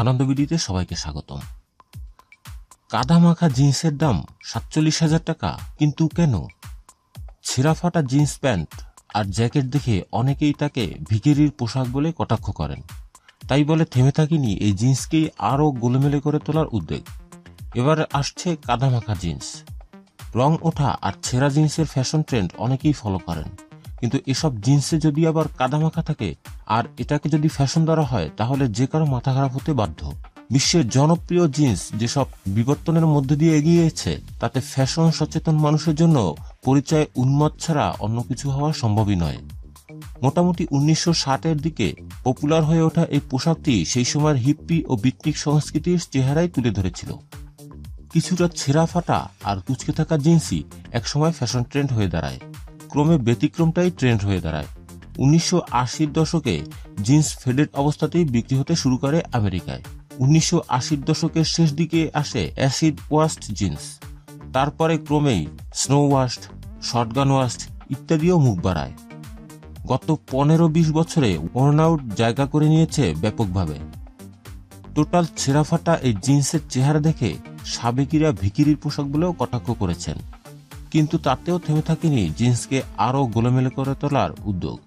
আনন্দবিডিতে সবাইকে স্বাগতম। কাদা মাখা জিন্সের দাম সাতচল্লিশ হাজার টাকা, কিন্তু কেন? ছেঁড়া ফাটা জিন্স প্যান্ট আর জ্যাকেট দেখে অনেকেই তাকে ভিকিরির পোশাক বলে কটাক্ষ করেন। তাই বলে থেমে থাকিনি এই জিন্সকেই আরও গোলমেলে করে তোলার উদ্যোগ। এবার আসছে কাদা মাখা জিন্স। রং ওঠা আর ছেঁড়া জিন্সের ফ্যাশন ট্রেন্ড অনেকেই ফলো করেন। কিন্তু এসব জিন্সে যদি আবার কাদামাখা থাকে, আর এটাকে যদি ফ্যাশন ধরা হয়, তাহলে যে কারও মাথা খারাপ হতে বাধ্য। বিশ্বের জনপ্রিয় জিন্স যেসব বিবর্তনের মধ্যে দিয়ে এগিয়েছে তাতে ফ্যাশন সচেতন মানুষের জন্য পরিচয় উন্মাদ ছাড়া অন্য কিছু হওয়া সম্ভবই নয়। মোটামুটি উনিশশো ষাটের দিকে পপুলার হয়ে ওঠা এই পোশাকটি সেই সময়ের হিপ্পি ও বিটনিক সংস্কৃতির চেহারাই তুলে ধরেছিল। কিছুটা ছেঁড়া ফাটা আর কুচকে থাকা জিন্সই একসময় ফ্যাশন ট্রেন্ড হয়ে দাঁড়ায়। ক্রমে ব্যতিক্রমটাই ট্রেন্ড হয়ে দাঁড়ায়। উনিশশো আশির দশকে জিন্স ফেডেড অবস্থাতেই বিক্রি হতে শুরু করে আমেরিকায়। উনিশশো আশির দশকের শেষ দিকে আসে অ্যাসিড ওয়াস্ট জিন্স। তারপরে ক্রমেই স্নো ওয়াস্ট শর্টগান ওয়াস্ট ইত্যাদিও মুখ বাড়ায়। গত পনেরো বিশ বছরে ওয়ার্নআউট জায়গা করে নিয়েছে ব্যাপকভাবে। টোটাল ছেঁড়াফাটা এই জিন্সের চেহারা দেখে সাবেকিরা ভিকিরির পোশাক বলেও কটাক্ষ করেছেন। কিন্তু তাতেও থেমে থাকেনি জিন্সকে আরও গোলমেলে করে তোলার উদ্যোগ।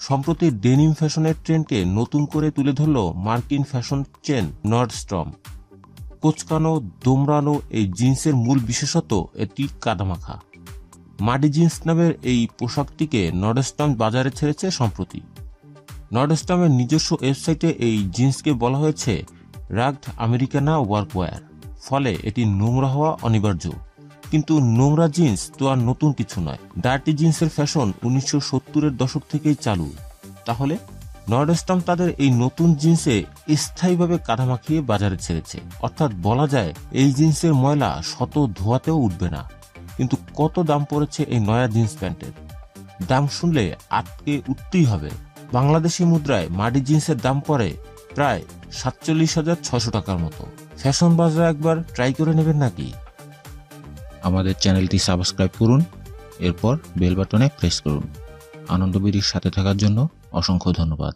সম্প্রতি ডেনিম ফ্যাশনের ট্রেন্ডকে নতুন করে তুলে ধরল মার্কিন ফ্যাশন চেন নর্ডস্ট্রম। কোচকানো, দোমরানো এই জিন্সের মূল বিশেষত এটি কাদামাখা। মাডি জিন্স নামের এই পোশাকটিকে নর্ডস্ট্রম বাজারে ছেড়েছে সম্প্রতি। নর্ডস্ট্রমের নিজস্ব ওয়েবসাইটে এই জিন্সকে বলা হয়েছে, রাগড আমেরিকানা ওয়ার্কওয়্যার ফলে এটি নোংরা হওয়া অনিবার্য। কিন্তু নোংরা জিন্স তো আর নতুন কিছু নয়। ডার্টি জিন্সের ফ্যাশন উনিশশো সত্তরের দশক থেকেই চালু। তাহলে নর্ডস্টম তাদের এই নতুন জিন্সে স্থায়ীভাবে কাদা মাখিয়ে বাজারে ছেড়েছে। অর্থাৎ বলা যায়, এই জিন্সের ময়লা শত ধোয়াতেও উঠবে না। কিন্তু কত দাম পড়েছে এই নয়া জিন্স প্যান্টের? দাম শুনলে আটকে উঠতেই হবে। বাংলাদেশি মুদ্রায় মাডি জিন্সের দাম পড়ে প্রায় সাতচল্লিশ হাজার ছশো টাকার মতো। ফ্যাশন বাজার একবার ট্রাই করে নেবেন নাকি? আমাদের চ্যানেলটি সাবস্ক্রাইব করুন, এরপর বেল বাটনে প্রেস করুন। আনন্দবিধির সাথে থাকার জন্য অসংখ্য ধন্যবাদ।